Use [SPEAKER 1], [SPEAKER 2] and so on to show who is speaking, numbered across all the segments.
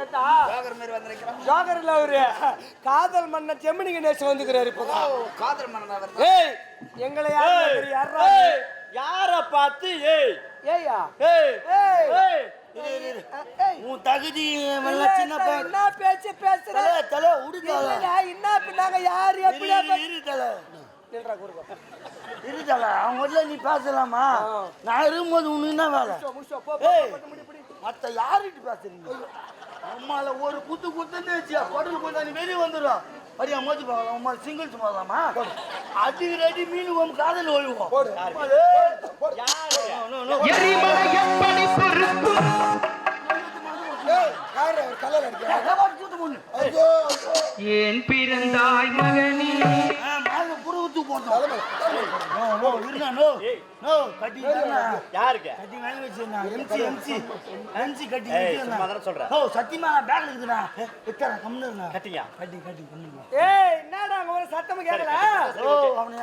[SPEAKER 1] கேட்டா
[SPEAKER 2] ஜோகர் மாதிரி வந்திருக்கிறான்
[SPEAKER 1] ஜோகர் இல்ல அவரு. காதல் மன்னன் ஜெமினி கணேசன் வந்துக்கிறாரு இப்பதான்
[SPEAKER 2] ஓ காதல் மன்னன் அவர்
[SPEAKER 1] ஏய் எங்களை யாரு யாரா
[SPEAKER 3] பார்த்து ஏய்?
[SPEAKER 1] ஏய்யா.
[SPEAKER 3] ஏய்
[SPEAKER 1] ஏய்.
[SPEAKER 2] உன் தகுதி
[SPEAKER 1] என்ன பேச்சு பேசுற?
[SPEAKER 2] தலை தலை உடுதல
[SPEAKER 1] என்ன பின்னாங்க யாரு எப்படியா பே-
[SPEAKER 2] இரு தலை.
[SPEAKER 1] நில்றா, குறுக்க.
[SPEAKER 2] இரு தலை. அவங்க வீட்டுல நீ பேசலாமா? நான் இருக்கும்போது உனக்கு என்ன வேலை. மத்த யாருகிட்ட பேசுறீங்க? அம்மால ஒரு குத்து குத்துன்னு வச்சியா குடல் கொஞ்சம் நீ வெளியே வந்துடும் அடியா மோதி பார்க்கலாம் அம்மா சிங்கிள்ஸ் போகலாமா அடி ரெடி மீன் உன் காதல் ஒழுவோம்.
[SPEAKER 4] ஏன் பிறந்தாய் மகனே?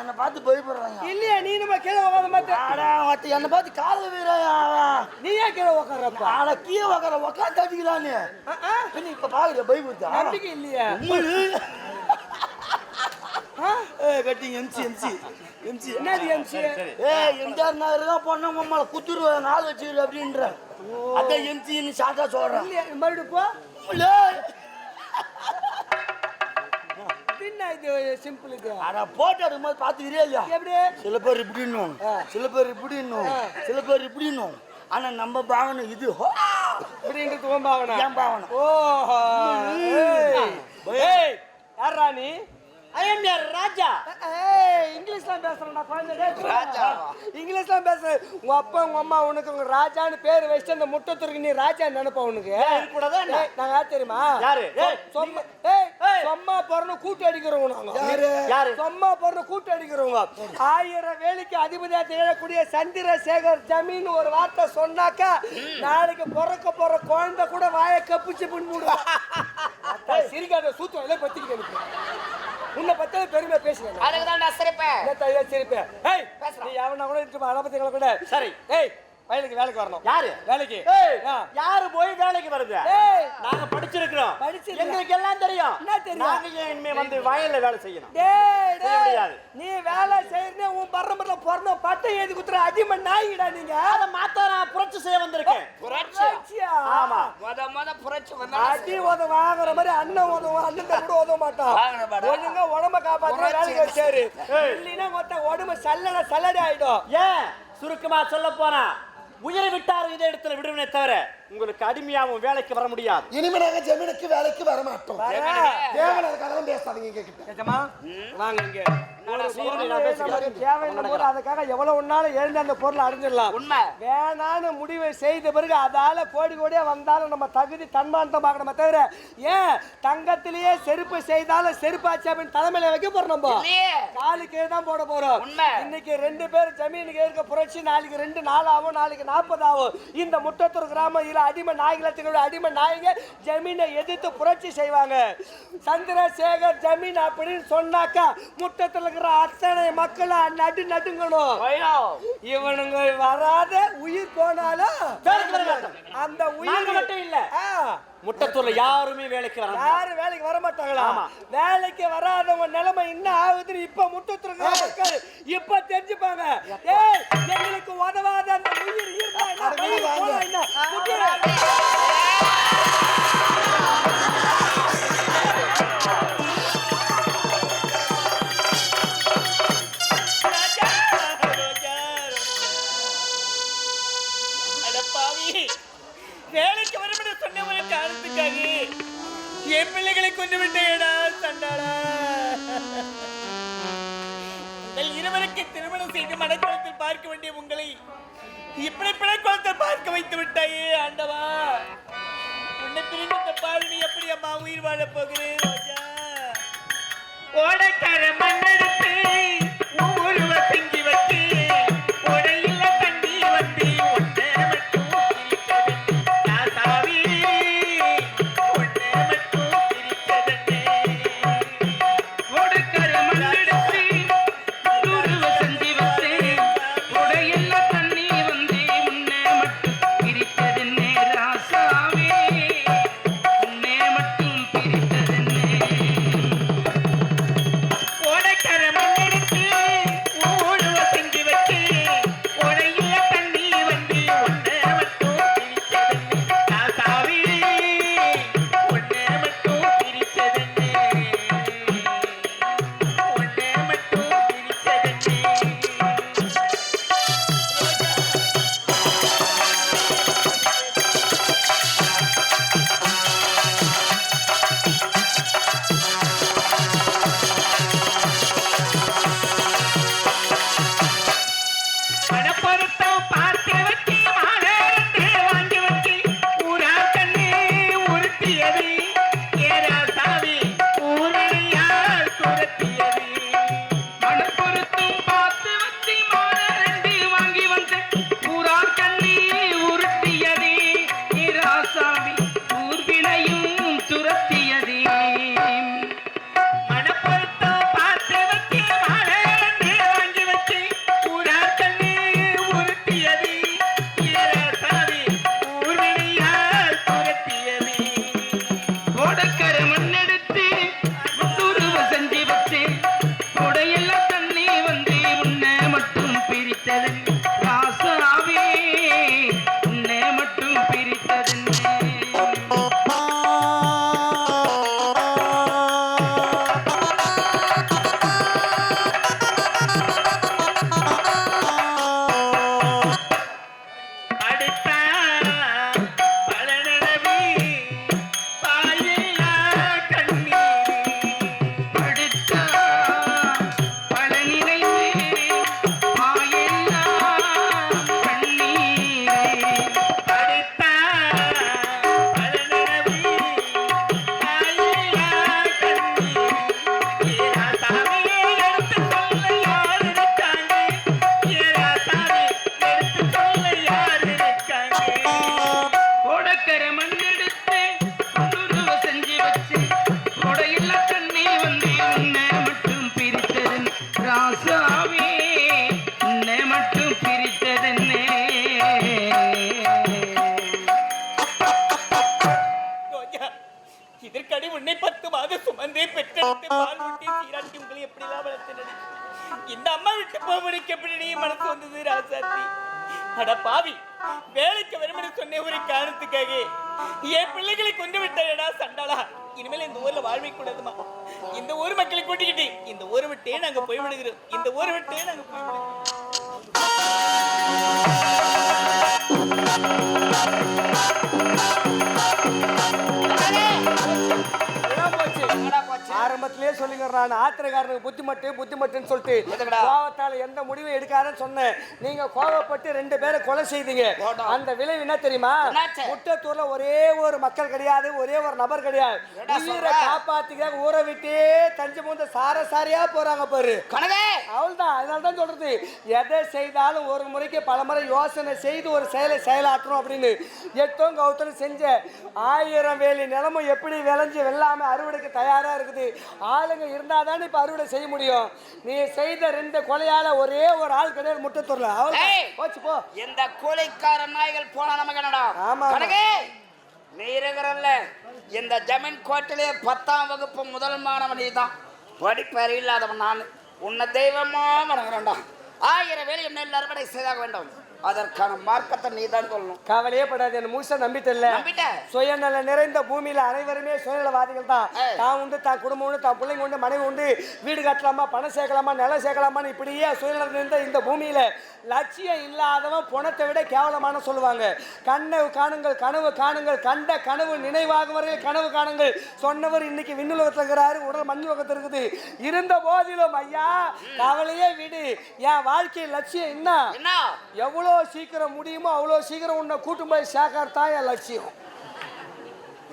[SPEAKER 2] என்ன பார்த்து பயப்படுறாங்க.
[SPEAKER 1] இல்லையே, நீ நம்ம கீழே உக்காந்த மாட்ட.
[SPEAKER 2] ஆடா ஒருத்தன் என்னை பார்த்து கால வீராயா அவன்.
[SPEAKER 1] நீ ஏன் கீழே உக்கார்றப்ப?
[SPEAKER 2] ஆனா கீழே உக்கார உக்காந்து அடிக்கிறானே இப்ப பாக்குற பயப்படுத்தா
[SPEAKER 1] நம்பிக்கை இல்லையே. ஆ?
[SPEAKER 2] ஏய் கட்டி எம்சி எம்சி எம்சி
[SPEAKER 1] என்னது
[SPEAKER 3] சரி
[SPEAKER 2] ஏய் எம்ஜிஆர் நகர் தான் பொண்ணு மம்மால குத்துருவ நாள் வச்சிரு அப்படின்ற அதான் எம்சின்னு ஷார்ட்டா சொல்றேன்
[SPEAKER 1] இல்லையே, மறுபடியும் போ. இது?
[SPEAKER 2] அட போட்டோ எடுக்கும்போது பாத்துக்கிறே இல்லையா
[SPEAKER 1] எப்படி?
[SPEAKER 2] சில பேர் இப்படின்னும் சில பேர் இப்படின்னும் சில பேர் இப்படின்னும் ஆனா நம்ம பாவனை இது ஹோ,
[SPEAKER 1] இப்படின்றது உன் பாவனை.
[SPEAKER 2] என் பாவனை
[SPEAKER 1] ஓஹோ. ஏய். ஏய், யார்ரா நீ?
[SPEAKER 3] ஐ எம் யார் ராஜா
[SPEAKER 1] ஏய், இங்கிலீஷ்லாம் பேசுறேன்டா, குழந்தை. டேய், இங்கிலீஷ்லாம் பேசு. உங்க அப்பா உங்க அம்மா உனக்கு உங்க ராஜான்னு பேர் வச்சுட்டு அந்த முட்டத்துக்கு நீ ராஜா நினைப்ப உனக்கு? ஏய், நாங்க யார் தெரியுமா
[SPEAKER 3] யாரு?
[SPEAKER 1] சொம்ம ஏய். சொம்மா பிறந்து கூட்டு அடிக்கிறவங்க நாங்க
[SPEAKER 3] யாரு?
[SPEAKER 1] சொம்மா பிறந்து கூட்டு அடிக்கிறவங்க ஆயிரம் வேலைக்கு அதிபதியா திகழக்கூடிய சந்திரசேகர் ஜமீன் ஒரு வார்த்தை சொன்னாக்கா நாளைக்கு பிறக்க போற குழந்தை கூட வாயை கப்பிச்சு பின்னுடுவோம் சிரிக்காத சூத்தம் எல்லாம் பத்திக்கிட்டு உன்னை பத்தி பெருமையா பேசுறேன்
[SPEAKER 2] அதுக்குதான்டா சிரிப்பேன்
[SPEAKER 1] என்ன தையா சிரிப்பேன் ஏய் நீ எவனா கூட இருக்கு அளபத்திகளை கூட.
[SPEAKER 3] சரி.
[SPEAKER 1] ஏய் வயலுக்கு வேலைக்கு வரணும்.
[SPEAKER 3] யாரு?
[SPEAKER 1] வேலைக்கு.
[SPEAKER 3] யாரு போய் வேலைக்கு வருது? நாங்க படிச்சிருக்கிறோம்.
[SPEAKER 1] படிச்சிருக்க.
[SPEAKER 3] எங்களுக்கு எல்லாம் தெரியும்.
[SPEAKER 1] என்ன தெரியும்?
[SPEAKER 3] நாங்க இனிமே வந்து வயல்ல வேலை செய்யணும்.
[SPEAKER 1] நீ வேலை செய்யறனே உன் பரம்பரை பிறந்த பட்டை ஏதி குத்துற அடிமன் நாயிடா நீங்க.
[SPEAKER 3] அத மாத்த நான் புரட்சி செய்ய வந்திருக்கேன்.
[SPEAKER 1] புரட்சியா?
[SPEAKER 3] ஆமா.
[SPEAKER 2] மொத மொத புரட்சி வந்தா
[SPEAKER 1] அடி உத வாங்குற மாதிரி அண்ணன் உதவும் அண்ணன் கூட உதவ மாட்டான். ஒழுங்கா உடம்ப காப்பாத்து வேலைக்கு வச்சாரு. இல்லைன்னா மொத்த உடம்பு சல்லட சல்லடை ஆயிடும்.
[SPEAKER 3] ஏன்? சுருக்கமா சொல்ல போனா உயிரை விட்டார் இதே இடத்துல விடுவனே தவிர உங்களுக்கு அடிமையாவும் வேலைக்கு வர முடியாது.
[SPEAKER 5] இனிமே நாங்க ஜெமினுக்கு வேலைக்கு வர மாட்டோம் தேவன் அதுக்காக பேசாதீங்க எங்க கிட்ட.
[SPEAKER 1] நிஜமா? வாங்க இங்க. அதுக்காக எவ்வளவு ஒன்னாலும் எழுந்து அந்த பொருளை அடைஞ்சிடலாம்.
[SPEAKER 2] உண்மை.
[SPEAKER 1] வேணான்னு முடிவை செய்த பிறகு அதால கோடி கோடியா வந்தாலும் நம்ம தகுதி தன்மானத்தை பார்க்கணுமே தவிர ஏன் தங்கத்திலேயே செருப்பு செய்தாலும் செருப்பாச்சு அப்படின்னு தலைமையில வைக்க போறோம் நம்ம. காலுக்கே தான் போட போறோம்.
[SPEAKER 2] உண்மை.
[SPEAKER 1] இன்னைக்கு ரெண்டு பேர் ஜமீனுக்கு இருக்க புரட்சி நாளைக்கு ரெண்டு நாள் ஆகும் நாளைக்கு நாற்பது ஆகும் இந்த முட்டத்தூர் கிராமம் இதுல அடிமை நாய்களத்துக்கு அடிமை நாய்ங்க ஜமீனை எதிர்த்து புரட்சி செய்வாங்க. சந்திரசேகர் ஜமீன் அப்படின்னு சொன்னாக்கா முட்டத்துல இருக்கிற அத்தனை மக்களை நடு நடுங்கணும். இவனுங்க வராத உயிர் போனாலும். அந்த உயிர்
[SPEAKER 3] மட்டும் இல்ல. முட்டத்தூர்ல யாருமே வேலைக்கு வர.
[SPEAKER 1] யாரும் வேலைக்கு வர மாட்டாங்களா. வேலைக்கு வராதவங்க நிலைமை என்ன ஆகுதுன்னு இப்ப முட்டத்துருக்க மக்கள் இப்ப தெரிஞ்சுப்பாங்க. எங்களுக்கு உதவாத அந்த உயிர் என்னை
[SPEAKER 6] கொண்டு விட்டேடா சண்டாளா. உங்கள் இருவருக்கு திருமணம் செய்து மனக்குளத்தில் பார்க்க வேண்டிய உங்களை இப்படி பிழைக்குளத்தில் பார்க்க வைத்து விட்டாயே ஆண்டவா. உன்னை பிரிந்த இந்த பாலினி எப்படி அம்மா உயிர் வாழப் போகிறேன் ராஜா? ஓடக்கார மண்ணெடுத்து வளர்த்தனடி இந்த அம்மா விட்டு போவனுக்கு எப்படி நீ மனசு வந்தது ராசாத்தி? அட பாவி வேலைக்கு வரும்னு சொன்ன ஒரு காரணத்துக்காக என் பிள்ளைகளை கொண்டு விட்டாயடா சண்டாளா. இனிமேல் இந்த ஊர்ல வாழ்வை கூடாதுமா. இந்த ஊர் மக்களை கூட்டிக்கிட்டு இந்த ஊரை விட்டே நாங்க போய் விடுகிறோம் இந்த ஊரை விட்டே நாங்க போய் விடுகிறோம்
[SPEAKER 1] நான் ஆத்திரக்காரனுக்கு புத்தி மட்டு புத்தி மட்டுன்னு சொல்லிட்டு கோவத்தால எந்த முடிவும் எடுக்காதன்னு சொன்னேன். நீங்க கோவப்பட்டு ரெண்டு பேரை கொலை செய்தீங்க. அந்த விளைவு என்ன தெரியுமா? முட்டத்தூர்ல ஒரே ஒரு மக்கள் கிடையாது ஒரே ஒரு நபர் கிடையாது. உயிரை காப்பாத்திக்க ஊரை விட்டே தஞ்சை மூந்த சார சாரியா போறாங்க பாரு. அவள்தான் அதனால தான் சொல்றது. எதை செய்தாலும் ஒரு முறைக்கு பல முறை யோசனை செய்து ஒரு செயலை செயலாற்றணும் அப்படின்னு எட்டும் கௌத்தலும் செஞ்ச ஆயிரம் வேலி நிலமும் எப்படி விளைஞ்சு வெள்ளாம அறுவடைக்கு தயாரா இருக்குது? ஆளுங்க இருந்தா தானே இப்ப அறுவடை செய்ய முடியும்? நீ செய்த ரெண்டு கொலையால ஒரே ஒரு ஆள் கிடையாது முட்டத்தூர்ல. அவள் போச்சு போ.
[SPEAKER 7] இந்த கூலிக்கார நாய்கள் போனா நமக்கு என்னடா?
[SPEAKER 1] ஆமா.
[SPEAKER 7] நீ இருக்கிறல்ல. இந்த ஜமீன் கோட்டிலே பத்தாம் வகுப்பு முதல் மாணவன் நீ தான் படிப்பறி இல்லாதவன் நான். உன்னை தெய்வமா வணங்குறேன்டா ஆயிரம் வேலை நெல் அறுவடை செய்தாக வேண்டும். அதற்கான மார்க்கத்தை நீ தான் சொல்லணும்
[SPEAKER 1] கவலையே படாது என்ன முழுசா நம்பிட்டல. சுயநல நிறைந்த பூமியில அனைவருமே சுயநலவாதிகள் தான். தான் உண்டு தான் குடும்பம் உண்டு தான் பிள்ளைங்க உண்டு மனைவி உண்டு வீடு கட்டலாமா பணம் சேர்க்கலாமா நிலம் சேர்க்கலாமான்னு இப்படியே சுயநலம் நிறைந்த இந்த பூமியில லட்சியம் இல்லாதவன் பணத்தை விட கேவலமான சொல்லுவாங்க. கனவு காணுங்கள் கனவு காணுங்கள் கண்ட கனவு நினைவாகும் வரையில் கனவு காணுங்கள். சொன்னவர் இன்னைக்கு விண்ணுலகத்தில் இருக்கிறாரு உடல் மண்ணுலகத்தில் இருக்குது. இருந்த போதிலும் ஐயா கவலையே விடு. என் வாழ்க்கை லட்சியம் என்ன? எவ்வளோ சீக்கிரம் முடியுமோ அவ்வளோ சீக்கிரம் உன்னை கூட்டும் போய் சேர்க்கறது தான் என் லட்சியம்.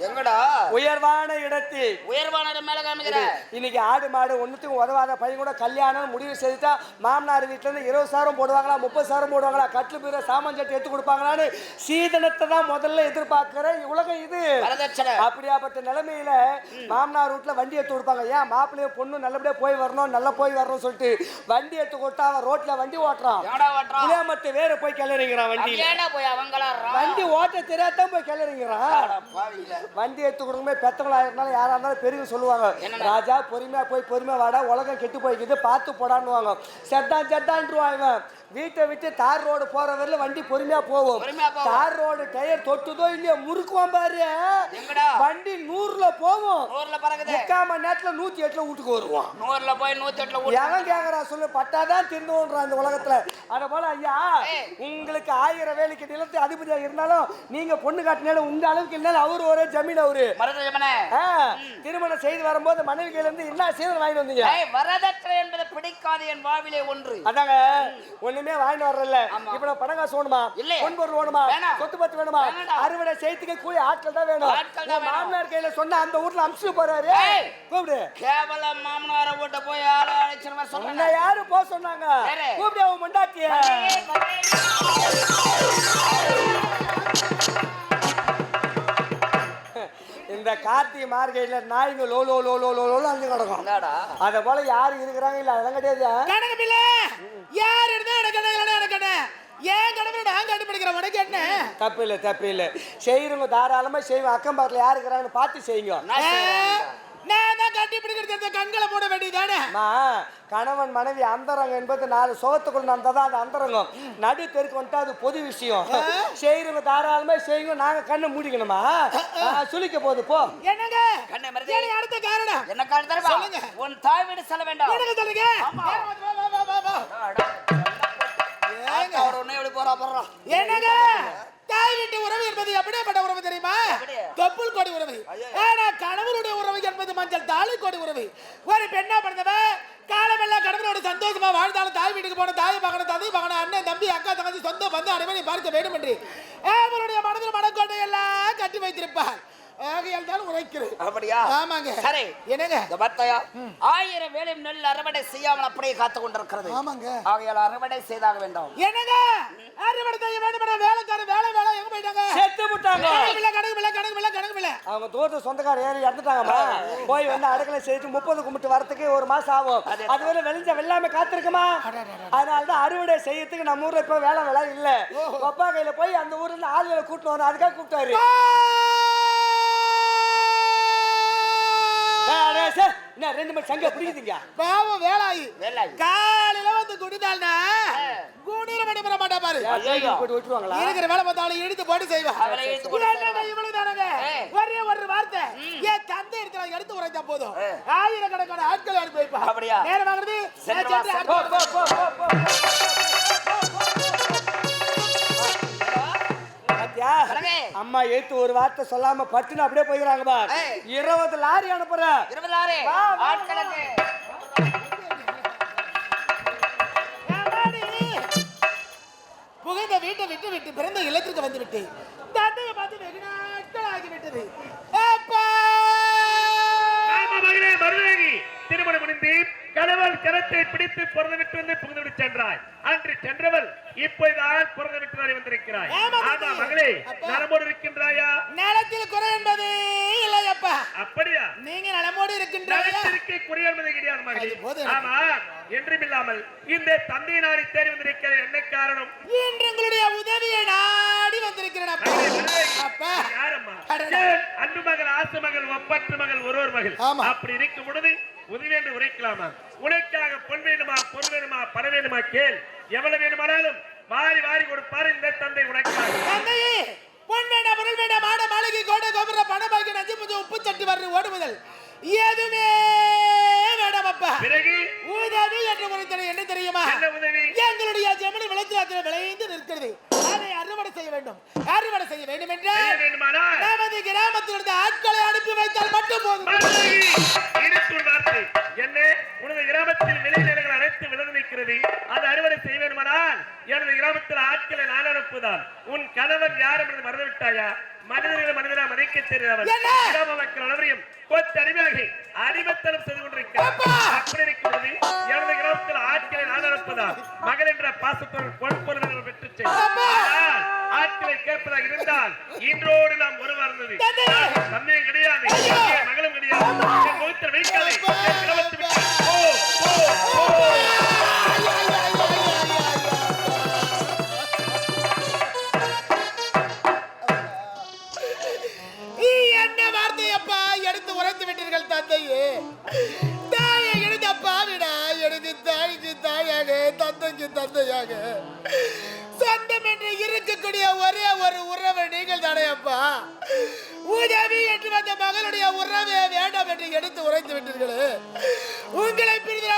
[SPEAKER 7] எங்கடா?
[SPEAKER 1] உயர்வான இடத்தில்.
[SPEAKER 7] உயர்வான இடம் மேல காமிக்கிற?
[SPEAKER 1] இன்னைக்கு ஆடு மாடு ஒன்றுத்துக்கும் உதவாத பையன் கூட கல்யாணம் முடிவு செய்துட்டா மாமனார் வீட்டுல இருந்து இருபது சாரம் போடுவாங்களா முப்பது சாரம் போடுவாங்களா கட்டில் பீர சாமான் சட்டை எடுத்து கொடுப்பாங்களான்னு சீதனத்தை தான் முதல்ல எதிர்பார்க்கிற உலகம் இது. அப்படியாப்பட்ட நிலைமையில மாமனார் வீட்டுல வண்டி எடுத்து கொடுப்பாங்க. ஏன் மாப்பிள்ளைய பொண்ணு நல்லபடியா போய் வரணும் நல்லா போய் வரணும்னு சொல்லிட்டு வண்டி எடுத்து கொடுத்தா அவன் ரோட்ல வண்டி ஓட்டுறான். புளியாமட்டு வேற போய் கிளறிங்கிறான்
[SPEAKER 7] அவங்களா?
[SPEAKER 1] வண்டி ஓட்ட தெரியாதான் போய் கிளறிங்கிறான். வண்டி எடுத்து கொடுக்குமே பெத்தவங்களா இருந்தாலும் யாரா இருந்தாலும் பெரியவங்க சொல்லுவாங்க? ராஜா பொறுமையா போய் பொறுமையா வாடா உலகம் கெட்டு போய்க்குது பார்த்து போடான்னுவாங்க செட்டான்ருவான் இவன் வீட்டை விட்டு தார் ரோடு போற வரையில வண்டி பொறுமையா போகும். தார் ரோடு டயர் தொட்டுதோ இல்லையோ முறுக்குவான் பாரு? வண்டி நூறுல
[SPEAKER 7] பறக்குது
[SPEAKER 1] முக்கால் மணி நேரத்துல நூத்தி எட்டுல வீட்டுக்கு வருவான்
[SPEAKER 7] நூறுல போய் நூத்தி எட்டுல
[SPEAKER 1] எவன் கேக்குறா சொல்லு பட்டாதான் திருந்துவோன்றான் இந்த உலகத்துல அத போல ஐயா. உங்களுக்கு ஆயிரம் வேலைக்கு நிலத்து அதிபதியா இருந்தாலும் நீங்க பொண்ணு காட்டினாலும் உங்க அளவுக்கு இல்லைனாலும் அவரு ஒரே ஜமீன் அவரு. திருமணம் செய்து வரும்போது மனைவி கையில இருந்து என்ன சீதனம் வாங்கிட்டு வந்தீங்க?
[SPEAKER 7] வரதட்சணை என்பது பிடிக்காது என் வாவிலே ஒன்று.
[SPEAKER 1] அதாங்க ஒண்ணுமே வாங்கிட்டு வர்றல. இப்ப நான் பணம் காசு வேணுமா?
[SPEAKER 7] இல்லையே.
[SPEAKER 1] பொன் பொருள் வேணுமா. சொத்து பத்து வேணுமா. அறுவடை செய்யறதுக்கு கூலி ஆட்கள் தான் வேணும். மாமனார் கையில சொன்ன அந்த ஊர்ல அம்சு போறாரு. கூப்பிடு.
[SPEAKER 7] கேவல மாமனார வீட்ட போய் ஆள
[SPEAKER 1] உன்னை
[SPEAKER 7] சொல்றேன்.
[SPEAKER 1] யாரு போக சொன்னாங்க? கூப்பிடு அவன் முண்டாட்டிய இந்த கார்த்திகை மார்கெட்ல நாய்ங்க லோ லோ லோ லோ லோ லோன்னு அஞ்சு கிடக்கும். அத போல யாரு இருக்கிறாங்க? இல்ல அதெல்லாம் கிடையாது?
[SPEAKER 6] கணக்கு பிள்ளை யார் இருந்தா எனக்கு எனக்கு ஏன் கடவுள் நான் கண்டுபிடிக்கிறேன். உனக்கு என்ன?
[SPEAKER 1] தப்பு இல்ல தப்பு இல்ல. செய்யறவங்க தாராளமா செய்வோம் அக்கம் பக்கத்துல யாரு இருக்கிறாங்கன்னு பார்த்து செய்யுங்க.
[SPEAKER 7] நான்
[SPEAKER 6] தான் கண்டுபிடிக்கிறது இந்த கண்களை போட வேண்டியதானே
[SPEAKER 1] அம்மா கணவன் மனைவி அந்தரங்கம் என்பது நாலு சுகத்துக்குள்ள நடந்ததா? அது அந்தரங்கம். நடு தெருக்கு வந்துட்டு அது பொது விஷயம். செய்யறவங்க தாராளமா செய்யுங்க நாங்க கண்ணை மூடிக்கணுமா? ஆ, சுளிக்க போகுது போ.
[SPEAKER 6] என்னங்க?
[SPEAKER 7] கண்ணை.
[SPEAKER 6] சரி, அடுத்த காரணம்.
[SPEAKER 7] என்ன காரணம்?
[SPEAKER 6] சொல்லுங்க.
[SPEAKER 7] உன் தாய் வீடு செல்ல வேண்டாம்.
[SPEAKER 6] என்னங்க சொல்லுங்க? என்னங்க? வீட்டு உறவு என்பது எப்படிப்பட்ட உறவு தெரியுமா? தொப்புள் கொடி உறவு. ஆனா கணவனுடைய உறவு என்பது மஞ்சள் தாலி கொடி உறவு. ஒரு பெண்ணா பிறந்தவன் காலமெல்லாம் கணவனோட சந்தோஷமா வாழ்ந்தாலும் தாய் வீட்டுக்கு போன தாய் மகன தந்தை மகன அண்ணன் தம்பி அக்கா தங்கச்சி சொந்த பந்து அனைவரை பார்க்க வேண்டும் என்று அவருடைய மனதில் மனக்கோட்டை எல்லாம் கட்டி வைத்திருப்பார். ஆகையால் தான் உரைக்கிறது
[SPEAKER 7] அப்படியா?
[SPEAKER 6] ஆமாங்க.
[SPEAKER 7] சரி.
[SPEAKER 6] என்னங்க?
[SPEAKER 7] இந்த பத்தையா? ஆயிரம் வேலை நெல் அறுவடை செய்யாமல் அப்படியே காத்து கொண்டிருக்கிறது.
[SPEAKER 6] ஆமாங்க.
[SPEAKER 7] ஆகையால் அறுவடை செய்தாக வேண்டாம்.
[SPEAKER 6] என்னங்க? அறுவடை செய்ய வேண்டும் என்ற வேலைக்காரர் வேலை வேலை எங்க போயிட்டாங்க?
[SPEAKER 1] செத்து விட்டாங்க
[SPEAKER 6] பிள்ளை கணக்கு பிள்ளை கணக்கு பிள்ளை கணக்கு பிள்ளை.
[SPEAKER 1] அவங்க தூரத்து சொந்தக்கார ஏறி இறந்துட்டாங்கம்மா போய் வந்து அடுக்கலை செய்து முப்பது கும்பிட்டு வரத்துக்கு ஒரு மாசம் ஆகும். அது வரை வெளிஞ்ச வெள்ளாம காத்திருக்குமா? அதனால தான் அறுவடை செய்யறதுக்கு நம்ம ஊர்ல இப்ப வேலை வேலை இல்ல. அப்பா கையில போய் அந்த ஊர்ல ஆளுகளை கூட்டிட்டு வரோம் அதுக்காக கூப்பிட்டாரு என்ன ரெண்டு மணி சங்க பிடிக்குதுங்க
[SPEAKER 6] பாவம் வேலாயி.
[SPEAKER 7] வேலாயி.
[SPEAKER 6] காலையில வந்து குடிதாள்னா குடியில மணி பெற மாட்டா பாரு.
[SPEAKER 1] போட்டு விட்டுருவாங்களா?
[SPEAKER 6] இருக்கிற வேலை பார்த்தாலும் இழுத்து போட்டு செய்வா இவ்வளவு தானங்க. ஒரே ஒரு வார்த்தை. என் தந்தை இடத்துல எடுத்து உரைத்தா போதும்? ஆயிரக்கணக்கான ஆட்கள் அனுப்பி வைப்பா.
[SPEAKER 7] அப்படியா?
[SPEAKER 6] நேரம் வாங்குறது
[SPEAKER 1] பாத்தியா?
[SPEAKER 7] அழகே.
[SPEAKER 1] அம்மா ஏத்து ஒரு வார்த்தை சொல்லாம பட்டுன்னு அப்படியே போயிடுறாங்க பா. இருபது லாரி அனுப்புற
[SPEAKER 7] இருபதாறு
[SPEAKER 1] வா, வா,
[SPEAKER 7] ஆட்களுக்கு
[SPEAKER 6] ஏமாடி. புகுந்த வீட்டை விட்டு விட்டு பிறந்த இல்லத்திற்கு வந்து விட்டு தந்தையை பார்த்து வெகு நாட்கள் ஆகிவிட்டது
[SPEAKER 4] திருமணம் முடிந்து கணவன் கரத்தை பிடித்து பிறந்து விட்டு வந்து புகுந்து சென்றாய் அன்று சென்றவள் இப்போதுதான் பிறந்து விட்டு வரை வந்திருக்கிறாய்
[SPEAKER 6] ஆமா.
[SPEAKER 4] மகளே. நலமோடு இருக்கின்றாயா
[SPEAKER 6] நிலத்தில் குறை என்பது இல்லை அப்பா
[SPEAKER 4] அப்படியா
[SPEAKER 6] நீங்க நலமோடு இருக்கின்றாயா
[SPEAKER 4] நலத்திற்கு குறை என்பது கிடையாது மகளே. ஆமா என்றுமில்லாமல் இந்த தந்தை நாடி தேடி வந்திருக்கிற என்ன காரணம்.
[SPEAKER 6] இன்று உங்களுடைய உதவியை நாடி வந்திருக்கிறேன் அப்பா.
[SPEAKER 4] யாரம்மா? அன்பு மகள் ஆசு மகள் ஒப்பற்று மகள் ஒருவர் மகள். அப்படி இருக்கும் பொழுது உதவி என்று உரைக்கலாமா? உனக்காக பொன் வேணுமா பொன் வேணுமா பணம் வேணுமா கேள். எவ்வளவு வேணுமானாலும் வாரி வாரி கொடுப்பார் இந்த தந்தை உனக்காக.
[SPEAKER 6] தந்தையே பொன் வேண்டாம் பொருள் வேண்டாம் மாட மாளிகை கோடை கோபுர பணம் பாக்கி நஞ்சு முஞ்சு உப்பு வர்ற ஓடுமுதல். எதுவுமே வேண்டாம் அப்பா.
[SPEAKER 4] பிறகு?
[SPEAKER 6] உதவி என்று உரைத்தது என்ன தெரியுமா?
[SPEAKER 4] என்ன உதவி?
[SPEAKER 6] எங்களுடைய ஜெமினி விளைச்சலாத்தில் விளைந்து நிற்கிறது. அதை அறுவடை செய்ய வேண்டும். அறுவடை செய்ய வேண்டும் என்றால்
[SPEAKER 4] செய்ய வேண்டுமானால்
[SPEAKER 6] நமது கிராமத்தில் இருந்த ஆட்களை அனுப்பி வைத்தால் மட்டும் போதும்.
[SPEAKER 4] என்ன? உனது கிராமத்தில் விளைநிலங்கள் அனைத்து விளைந்து நிற்கிறது. அது அறுவடை செய்ய வேண்டுமானால் எனது கிராமத்தில் ஆட்களை நான் அனுப்புதான். உன் கணவன் யார் என்று மறந்து விட்டாயா மனிதர்கள் மனிதனா மதிக்க தெரியாமல் மக்கள் அனைவரையும் கொத்து அடிமையாகி அடிமத்தனம் செய்து கொண்டிருக்கிறார்.
[SPEAKER 6] அப்பா!
[SPEAKER 4] அப்படி இருக்கும் பொழுது எனது கிராமத்தில் ஆட்களை நான் அனுப்புதான் மகள் என்ற பாசத்தோடு பொன் பொருள் பெற்று செய்.
[SPEAKER 6] அப்பா!
[SPEAKER 4] ஆனால் ஆட்களை கேட்பதாக இருந்தால் இன்றோடு நாம்
[SPEAKER 6] தந்தையே!
[SPEAKER 4] சந்தேகம் கிடையாது. மகளும் கிடையாது. வைக்காதே என்
[SPEAKER 6] என்ன வார்த்தையப்பா எடுத்து உரைத்து விட்டீர்கள் தந்தையே? தாயை எடுத்த அப்பா விடா எடுத்து தாய்க்கு தாயாக தந்தைக்கு தந்தையாக. சொந்தம் என்று இருக்கக்கூடிய ஒரே ஒரு உறவு நீங்கள் தானே அப்பா உதவி என்று வந்த மகளுடைய உறவே வேண்டாம் என்று எடுத்து உரைத்து விட்டீர்களே. உங்களை பிரிந்து